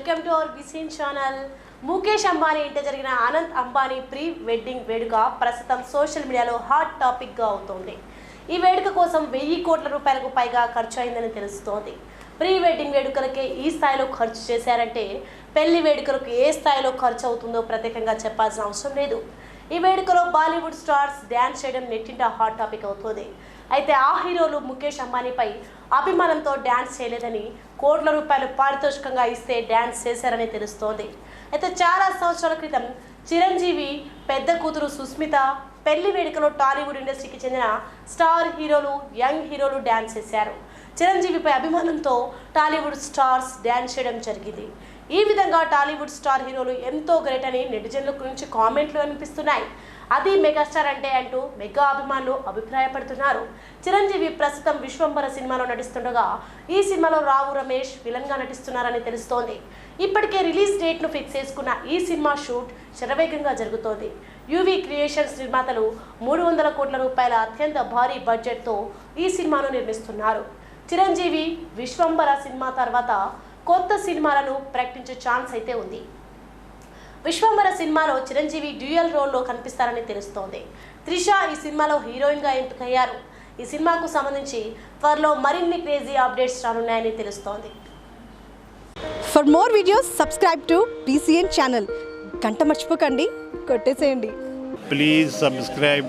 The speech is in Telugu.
Welcome to our BCN channel. Mukesh Ambani ఇంట జరిగిన అనంత్ అంబానీ ప్రీ వెడ్డింగ్ వేడుక ప్రస్తుతం సోషల్ మీడియాలో హాట్ టాపిక్గా అవుతోంది. ఈ వేడుక కోసం వెయ్యి కోట్ల రూపాయలకు పైగా ఖర్చు అయిందని తెలుస్తోంది. ప్రీ వెడ్డింగ్ వేడుకలకే ఈ స్థాయిలో ఖర్చు చేశారంటే పెళ్ళి వేడుకలకు ఏ స్థాయిలో ఖర్చు అవుతుందో ప్రత్యేకంగా చెప్పాల్సిన అవసరం లేదు. ఈ వేడుకలో బాలీవుడ్ స్టార్స్ డ్యాన్స్ చేయడం నెట్టింట హాట్ టాపిక్ అవుతుంది. అయితే ఆ హీరోలు ముఖేష్ అంబానీపై అభిమానంతో డ్యాన్స్ చేయలేదని కోట్ల రూపాయలు పారితోషికంగా ఇస్తే డ్యాన్స్ చేశారని తెలుస్తోంది. అయితే చాలా సంవత్సరాల క్రితం చిరంజీవి పెద్ద కూతురు సుస్మిత పెళ్ళి వేడుకలో టాలీవుడ్ ఇండస్ట్రీకి చెందిన స్టార్ హీరోలు యంగ్ హీరోలు డ్యాన్స్ చేశారు. చిరంజీవిపై అభిమానంతో టాలీవుడ్ స్టార్స్ డ్యాన్స్ చేయడం జరిగింది. ఈ విధంగా టాలీవుడ్ స్టార్ హీరోలు ఎంతో గ్రేట్ అని నెటిజన్ల గురించి కామెంట్లు అనిపిస్తున్నాయి. అది మెగాస్టార్ అంటే అంటూ మెగా అభిమానులు అభిప్రాయపడుతున్నారు. చిరంజీవి ప్రస్తుతం విశ్వంబర సినిమాలో నటిస్తుండగా ఈ సినిమాలో రావు రమేష్ విలన్గా నటిస్తున్నారని తెలుస్తోంది. ఇప్పటికే రిలీజ్ డేట్ను ఫిక్స్ చేసుకున్న ఈ సినిమా షూట్ శరవేగంగా జరుగుతోంది. యూవీ క్రియేషన్స్ నిర్మాతలు మూడు వందల కోట్ల రూపాయల అత్యంత భారీ బడ్జెట్తో ఈ సినిమాను నిర్మిస్తున్నారు. చిరంజీవి విశ్వంబర సినిమా తర్వాత కొత్త సినిమాలను ప్రకటించే ఛాన్స్ అయితే ఉంది. విశ్వంబర సినిమాలో చిరంజీవి డ్యూయల్ రోల్లో కనిపిస్తారని తెలుస్తోంది. త్రిష ఈ సినిమాలో హీరోయిన్గా ఎంపికయ్యారు. ఈ సినిమాకు సంబంధించి త్వరలో మరిన్ని క్రేజీ అప్డేట్స్ రానున్నాయని తెలుస్తోంది. For more videos subscribe to BCN channel గంట మర్చిపోకండి. కొట్టేసేయండి. Please subscribe